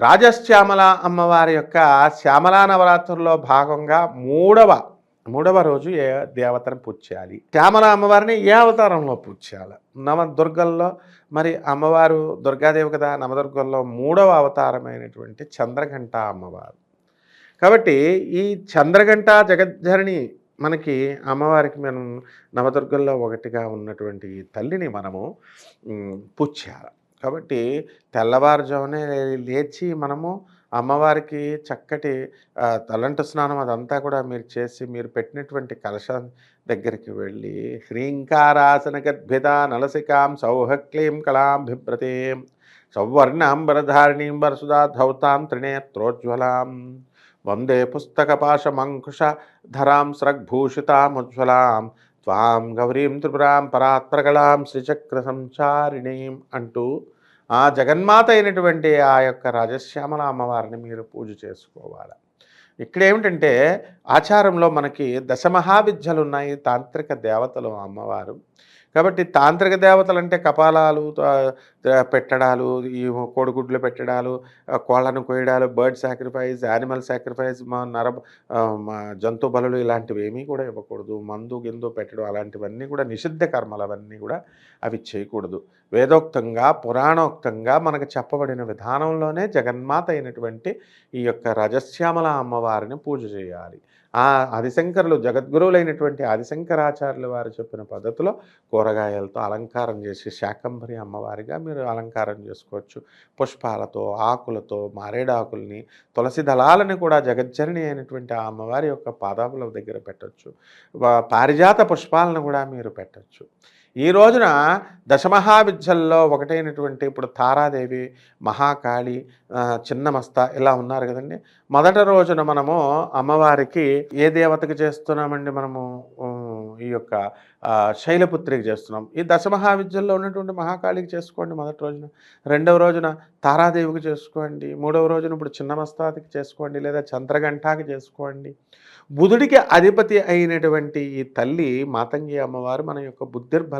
రాజశ్యామల అమ్మవారి యొక్క శ్యామలా నవరాత్రుల్లో భాగంగా మూడవ మూడవ రోజు ఏ దేవతను పూజ చేయాలి? శ్యామల అమ్మవారిని ఏ అవతారంలో పూజ చేయాలి? నవదుర్గల్లో మరి అమ్మవారు దుర్గాదేవి కదా నవదుర్గల్లో మూడవ అవతారమైనటువంటి చంద్రఘంట అమ్మవారు. కాబట్టి ఈ చంద్రఘంట జగజ్జరణి మనకి అమ్మవారికి మనం నవదుర్గల్లో ఒకటిగా ఉన్నటువంటి తల్లిని మనము పూజ చేయాలి. కాబట్టి తెల్లవారుజామునే లేచి మనము అమ్మవారికి చక్కటి తలంటు స్నానం అదంతా కూడా మీరు చేసి మీరు పెట్టినటువంటి కలశం దగ్గరికి వెళ్ళి హ్రీంకారాసన గద్భిత నలసికాం సౌహక్లీం కళాం బిభ్రతీం సౌవర్ణాంబరధారిణీం వరసుదా ధౌతాం త్రినేత్రోజ్వలాం వందే పుస్తక పాశమంకుష ధరాం స్రగ్భూషితాముజ్వలాం త్వాం గౌరీం త్రిపురాం పరాత్పరకళాం శ్రీచక్ర సంచారిణీం అంటూ ఆ జగన్మాత అయినటువంటి ఆ యొక్క రాజశ్యామల అమ్మవారిని మీరు పూజ చేసుకోవాలి. ఇక్కడ ఏమిటంటే ఆచారంలో మనకి దశమహావిద్యలు ఉన్నాయి తాంత్రిక దేవతలు అమ్మవారు. కాబట్టి తాంత్రిక దేవతలు అంటే కపాలాలు పెట్టడాలు ఈ కోడిగుడ్లు పెట్టడాలు కోళ్ళను కోయడాలు బర్డ్ సాక్రిఫైస్ యానిమల్ సాక్రిఫైస్ మా నర జంతు బలులు ఇలాంటివి ఏమీ కూడా ఇవ్వకూడదు. మందు గిందు పెట్టడం అలాంటివన్నీ కూడా నిషిద్ధ కర్మలు అవన్నీ కూడా అవి చేయకూడదు. వేదోక్తంగా పురాణోక్తంగా మనకు చెప్పబడిన విధానంలోనే జగన్మాత అయినటువంటి ఈ యొక్క రజశ్యామల అమ్మవారిని పూజ చేయాలి. ఆ ఆదిశంకరులు జగద్గురువులైనటువంటి ఆదిశంకరాచార్యుల వారు చెప్పిన పద్ధతిలో కూరగాయలతో అలంకారం చేసి శాకంబరి అమ్మవారిగా మీరు అలంకారం చేసుకోవచ్చు. పుష్పాలతో ఆకులతో మారేడాకుల్ని తులసి దళాలని కూడా జగజ్జనని అయినటువంటి ఆ అమ్మవారి యొక్క పాదాపుల దగ్గర పెట్టచ్చు. పారిజాత పుష్పాలను కూడా మీరు పెట్టచ్చు. ఈ రోజున దశమహావిద్యల్లో ఒకటైనటువంటి ఇప్పుడు తారాదేవి మహాకాళి చిన్నమస్త ఇలా ఉన్నారు కదండి. మొదటి రోజున మనము అమ్మవారికి ఏ దేవతకి చేస్తున్నామండి మనము? ఈ యొక్క శైలపుత్రికి చేస్తున్నాం. ఈ దశమహావిద్యల్లో ఉన్నటువంటి మహాకాళికి చేసుకోండి మొదటి రోజున. రెండవ రోజున తారాదేవికి చేసుకోండి. మూడవ రోజున ఇప్పుడు చిన్నమస్తాదికి చేసుకోండి లేదా చంద్రగంటాకి చేసుకోండి. బుధుడికి అధిపతి అయినటువంటి ఈ తల్లి మాతంగి అమ్మవారు మన యొక్క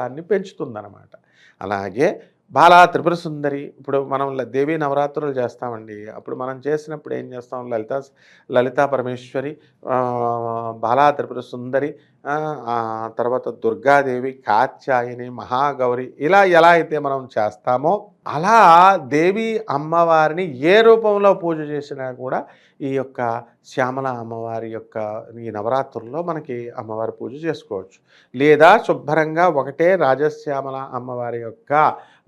బుద్ధిర్బలాన్ని పెంచుతుందన్నమాట. అలాగే బాలా త్రిపుర సుందరి. ఇప్పుడు మనం దేవీ నవరాత్రులు చేస్తామండి. అప్పుడు మనం చేసినప్పుడు ఏం చేస్తాం? లలిత లలితా పరమేశ్వరి బాలా త్రిపుర సుందరి తర్వాత దుర్గాదేవి కాత్యాయని మహాగౌరి ఇలా ఎలా అయితే మనం చేస్తామో అలా దేవి అమ్మవారిని ఏ రూపంలో పూజ చేసినా కూడా ఈ యొక్క శ్యామల అమ్మవారి యొక్క ఈ నవరాత్రుల్లో మనకి అమ్మవారి పూజ చేసుకోవచ్చు. లేదా శుభ్రంగా ఒకటే రాజశ్యామల అమ్మవారి యొక్క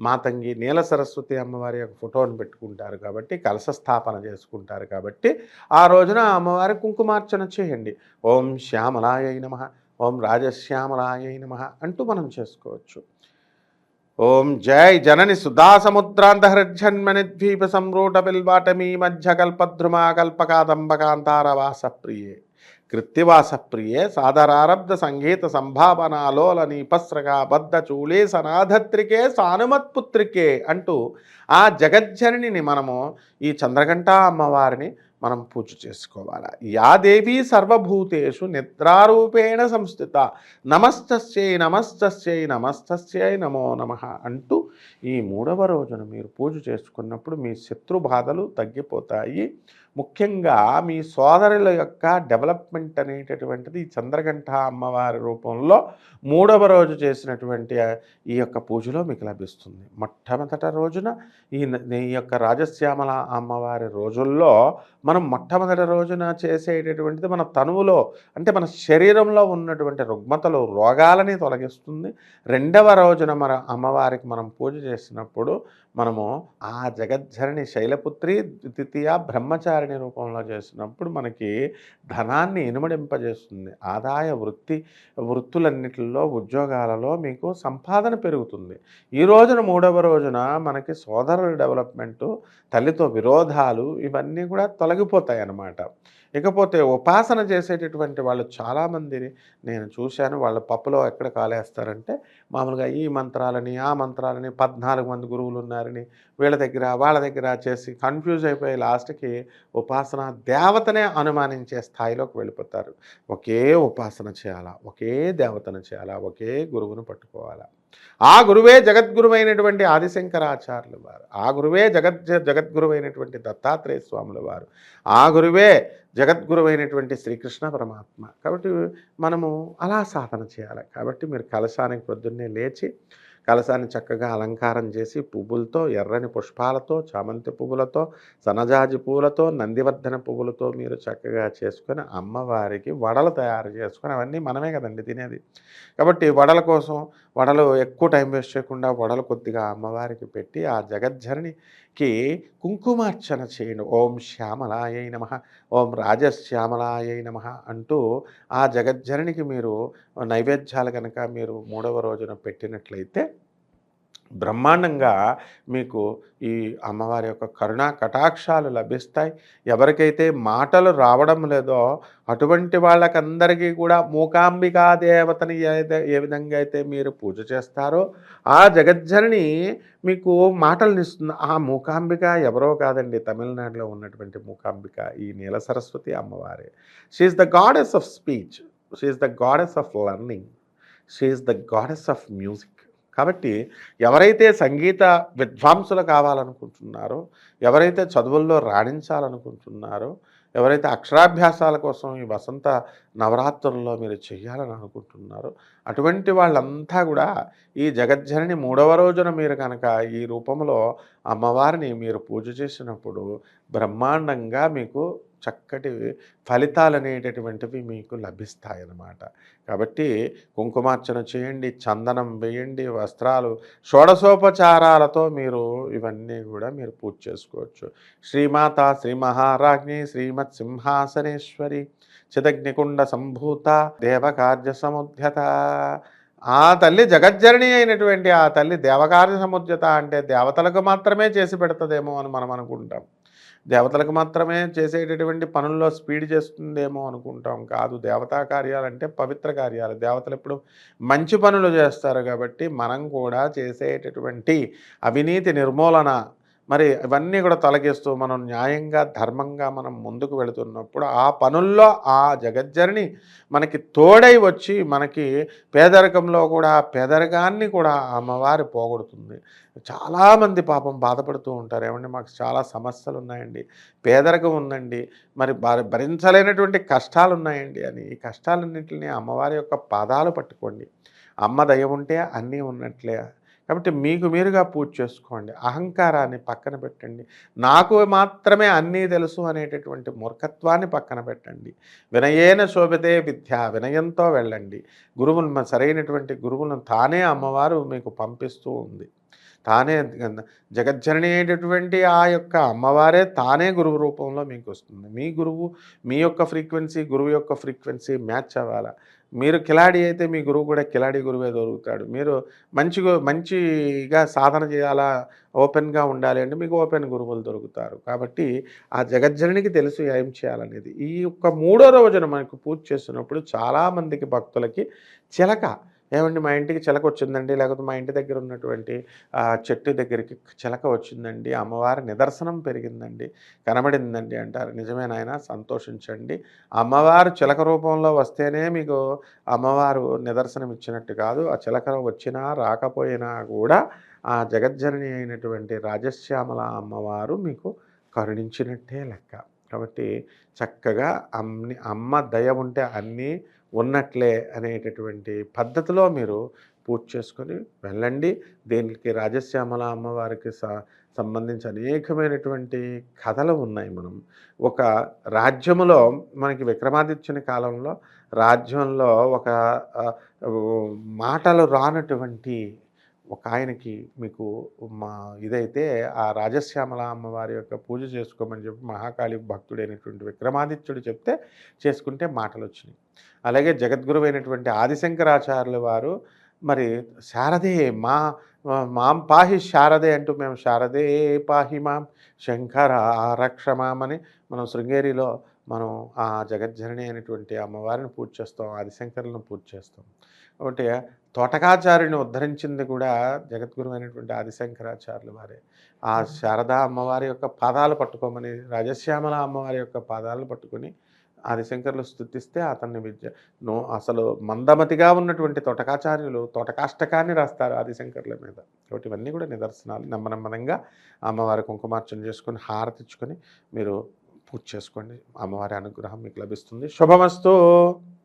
మాతంగి నీల సరస్వతి అమ్మవారి యొక్క ఫోటోను పెట్టుకుంటారు కాబట్టి కలశ స్థాపన చేసుకుంటారు కాబట్టి ఆ రోజున అమ్మవారి కుంకుమార్చన చేయండి. ఓం శ్యామలాయ నమ ఓం రాజశ్యామలాయ నమ అంటూ మనం చేసుకోవచ్చు. ఓం జై జనని సుధాసముద్రాంత హృజన్మని ద్వీప సంరూట బిల్వాటమీ మధ్య కల్పద్రుమా కల్పకాదంబకాంతారవాస ప్రియే కృత్తివాసప్రియే సాదరారబ్ధ సంగీత సంభావనాలోల నీపస్రగా బద్ధ చూళే సనాధత్రికే సానుమత్పుత్రికే అంటూ ఆ జగజ్జననిని మనము ఈ చంద్రఘంట అమ్మవారిని మనం పూజ చేసుకోవాలి? యా దేవీ సర్వభూతేషు నిద్రారూపేణ సంస్థిత. నమస్తస్యై నమస్తస్యై నమస్తస్యై నమో నమ అంటూ ఈ మూడవ రోజున మీరు పూజ చేసుకున్నప్పుడు మీ శత్రు బాధలు తగ్గిపోతాయి. ముఖ్యంగా మీ సోదరుల యొక్క డెవలప్మెంట్ అనేటటువంటిది ఈ అమ్మవారి రూపంలో మూడవ రోజు చేసినటువంటి ఈ యొక్క పూజలో మీకు లభిస్తుంది. మొట్టమొదట రోజున ఈ యొక్క రాజశ్యామల అమ్మవారి రోజుల్లో మనం మొట్టమొదటి రోజున చేసేటటువంటిది మన తనువులో అంటే మన శరీరంలో ఉన్నటువంటి రుగ్మతలు రోగాలని తొలగిస్తుంది. రెండవ రోజున మన అమ్మవారికి మనం పూజ చేసినప్పుడు మనము ఆ జగజ్జరణి శైలపుత్రి ద్వితీయ బ్రహ్మచారిణి రూపంలో చేసినప్పుడు మనకి ధనాన్ని ఇనుమడింపజేస్తుంది. ఆదాయ వృత్తి వృత్తులన్నిటిలో ఉద్యోగాలలో మీకు సంపాదన పెరుగుతుంది. ఈ రోజున మూడవ రోజున మనకి సోదరుల డెవలప్మెంటు తల్లితో విరోధాలు ఇవన్నీ కూడా తొలగిపోతాయి అన్నమాట ఇకపోతే ఉపాసన చేసేటటువంటి వాళ్ళు చాలామందిని నేను చూశాను. వాళ్ళ పప్పులో ఎక్కడ కాలేస్తారంటే మామూలుగా ఈ మంత్రాలని ఆ మంత్రాలని పద్నాలుగు మంది గురువులు ఉన్నారని వీళ్ళ దగ్గర వాళ్ళ దగ్గర చేసి కన్ఫ్యూజ్ అయిపోయి లాస్ట్కి ఉపాసన దేవతనే అనుమానించే స్థాయిలోకి వెళ్ళిపోతారు. ఒకే ఉపాసన చేయాలా? ఒకే దేవతను చేయాలా? ఒకే గురువును పట్టుకోవాలా? ఆ గురువే జగద్గురువైనటువంటి ఆదిశంకరాచార్యులు వారు. ఆ గురువే జగత్ జగద్గురువైనటువంటి దత్తాత్రేయ స్వాముల వారు. ఆ గురువే జగద్గురువైనటువంటి శ్రీకృష్ణ పరమాత్మ. కాబట్టి మనము అలా సాధన చేయాలి. కాబట్టి మీరు కలశానికి పొద్దున్నే లేచి కలశాన్ని చక్కగా అలంకారం చేసి పువ్వులతో ఎర్రని పుష్పాలతో చామంతి పువ్వులతో సన్నజాజి పువ్వులతో నందివర్ధన పువ్వులతో మీరు చక్కగా చేసుకొని అమ్మవారికి వడలు తయారు చేసుకొని అవన్నీ మనమే కదండి తినేది. కాబట్టి వడల కోసం వడలు ఎక్కువ టైం వేస్ట్ చేయకుండా వడలు కొద్దిగా అమ్మవారికి పెట్టి ఆ కి కుంకుమార్చన చేయండి ఓం శ్యామలాయ నమ. ఓం రాజశ్యామలాయ నమ అంటూ ఆ జగజ్జరణికి మీరు నైవేద్యాలు కనుక మీరు మూడవ రోజున పెట్టినట్లయితే బ్రహ్మాండంగా మీకు ఈ అమ్మవారి యొక్క కరుణా కటాక్షాలు లభిస్తాయి. ఎవరికైతే మాటలు రావడం లేదో అటువంటి వాళ్ళకందరికీ కూడా మూకాంబికా దేవతని ఏ ఏ విధంగా అయితే మీరు పూజ చేస్తారో ఆ జగజ్జనని మీకు మాటలు ఇస్తుంది ఆ మూకాంబిక ఎవరో కాదండి తమిళనాడులో ఉన్నటువంటి మూకాంబిక ఈ నీల సరస్వతి అమ్మవారే. She's the goddess of speech she's the goddess of learning she's the goddess of music కాబట్టి ఎవరైతే సంగీత విద్వాంసులు కావాలనుకుంటున్నారో ఎవరైతే చదువుల్లో రాణించాలనుకుంటున్నారో ఎవరైతే అక్షరాభ్యాసాల కోసం ఈ వసంత నవరాత్రుల్లో మీరు చేయాలని అనుకుంటున్నారో అటువంటి వాళ్ళంతా కూడా ఈ జగజ్జనని మూడవ రోజున మీరు కనుక ఈ రూపంలో అమ్మవారిని మీరు పూజ చేసినప్పుడు బ్రహ్మాండంగా మీకు చక్కటి ఫలితాలు అనేటటువంటివి మీకు లభిస్తాయన్నమాట. కాబట్టి కుంకుమార్చన చేయండి చందనం వేయండి వస్త్రాలు షోడశోపచారాలతో మీరు ఇవన్నీ కూడా మీరు పూజ చేసుకోవచ్చు. శ్రీమాత శ్రీ మహారాజ్ఞి శ్రీమత్ సింహాసనేశ్వరి చిదగ్నికుండ సంభూత దేవకార్య సముద్యత. ఆ తల్లి జగజ్జరణి అయినటువంటి ఆ తల్లి దేవకార్య సముద్యత అంటే దేవతలకు మాత్రమే చేసి పెడుతుందేమో అని మనం అనుకుంటాం. దేవతలకు మాత్రమే చేసేటటువంటి పనుల్లో స్పీడ్ చేస్తుందేమో అనుకుంటాం. కాదు దేవతా కార్యాలంటే పవిత్ర కార్యాలు. దేవతలు ఎప్పుడు మంచి పనులు చేస్తారు కాబట్టి మనం కూడా చేసేటటువంటి అవినీతి నిర్మూలన మరి ఇవన్నీ కూడా తొలగిస్తూ మనం న్యాయంగా ధర్మంగా మనం ముందుకు వెళుతున్నప్పుడు ఆ పనుల్లో ఆ జగజ్జరిని మనకి తోడై వచ్చి మనకి పేదరికంలో కూడా పేదరికాన్ని కూడా అమ్మవారి పోగొడుతుంది. చాలామంది పాపం బాధపడుతూ ఉంటారు. ఏమండి మాకు చాలా సమస్యలు ఉన్నాయండి పేదరికం ఉందండి మరి భరించలేనటువంటి కష్టాలు ఉన్నాయండి అని ఈ కష్టాలన్నింటినీ అమ్మవారి యొక్క పాదాలు పట్టుకోండి. అమ్మ దయ ఉంటే అన్నీ ఉన్నట్లే కాబట్టి మీకు మీరుగా పూజ చేసుకోండి. అహంకారాన్ని పక్కన పెట్టండి. నాకు మాత్రమే అన్నీ తెలుసు అనేటటువంటి మూర్ఖత్వాన్ని పక్కన పెట్టండి. వినయేన శోభితే విద్య వినయంతో వెళ్ళండి. గురువులు సరైనటువంటి గురువులను తానే అమ్మవారు మీకు పంపిస్తూ ఉంది. తానే జగజ్జనని అయినటువంటి ఆ యొక్క అమ్మవారే తానే గురువు రూపంలో మీకు వస్తుంది. మీ గురువు మీ యొక్క ఫ్రీక్వెన్సీ గురువు యొక్క ఫ్రీక్వెన్సీ మ్యాచ్ అవ్వాలా? మీరు కిలాడి అయితే మీ గురువు కూడా కిలాడి గురువే దొరుకుతాడు. మీరు మంచి మంచిగా సాధన చేయాలా? ఓపెన్గా ఉండాలి అంటే మీకు ఓపెన్ గురువులు దొరుకుతారు. కాబట్టి ఆ జగజ్జననికి తెలుసు ఏం చేయాలనేది. ఈ యొక్క మూడో రోజున మనకు పూజ చేస్తున్నప్పుడు చాలామందికి భక్తులకి చిలక. ఏమండి మా ఇంటికి చిలక వచ్చిందండి. లేకపోతే మా ఇంటి దగ్గర ఉన్నటువంటి చెట్టు దగ్గరికి చిలక వచ్చిందండి. అమ్మవారి నిదర్శనం పెరిగిందండి. కనబడిందండి అంటారు. నిజమేనాయన సంతోషించండి. అమ్మవారు చిలక రూపంలో వస్తేనే మీకు అమ్మవారు నిదర్శనం ఇచ్చినట్టు కాదు. ఆ చిలక వచ్చినా రాకపోయినా కూడా ఆ జగజ్జనని అయినటువంటి రాజశ్యామల అమ్మవారు మీకు కరుణించినట్టే లెక్క. కాబట్టి చక్కగా అమ్ని అమ్మ దయ ఉంటే అన్నీ ఉన్నట్లే అనేటటువంటి పద్ధతిలో మీరు పూజ చేసుకొని వెళ్ళండి. దీనికి రాజశ్యామల అమ్మవారికి సంబంధించి అనేకమైనటువంటి కథలు ఉన్నాయి మనం. ఒక రాజ్యములో మనకి విక్రమాదిత్యుని కాలంలో రాజ్యంలో ఒక మాటలు రానటువంటి ఒక ఆయనకి మీకు మా ఇదైతే ఆ రాజశ్యామల అమ్మవారి యొక్క పూజ చేసుకోమని చెప్పి మహాకాళి భక్తుడైనటువంటి విక్రమాదిత్యుడు చెప్తే చేసుకుంటే మాటలు వచ్చినాయి అలాగే జగద్గురువైనటువంటి ఆదిశంకరాచార్యుల వారు మరి శారదే మా మాం పాహి శారదే అంటూ మేము శారదే పాహి మాం శంకర రక్షమామని మనం శృంగేరిలో మనం ఆ జగజ్జనని అయినటువంటి అమ్మవారిని పూజ చేస్తాం ఆదిశంకరులను పూజ చేస్తాం. కాబట్టి తోటకాచార్యుని ఉద్ధరించింది కూడా జగద్గురు అయినటువంటి ఆదిశంకరాచార్యులు వారే. ఆ శారదా అమ్మవారి యొక్క పాదాలు పట్టుకోమని రాజశ్యామల అమ్మవారి యొక్క పాదాలు పట్టుకొని ఆదిశంకర్లు స్థుతిస్తే అతన్ని విద్య నో అసలు మందమతిగా ఉన్నటువంటి తోటకాచార్యులు తోటకాష్టకాన్ని రాస్తారు ఆదిశంకర్ల మీద. కాబట్టి ఇవన్నీ కూడా నిదర్శనాలు. నెమ్మనమ్మదంగా అమ్మవారి కుంకుమార్చన చేసుకొని హారతిచ్చుకొని మీరు పూజ చేసుకోండి. అమ్మవారి అనుగ్రహం మీకు లభిస్తుంది. శుభమస్తు.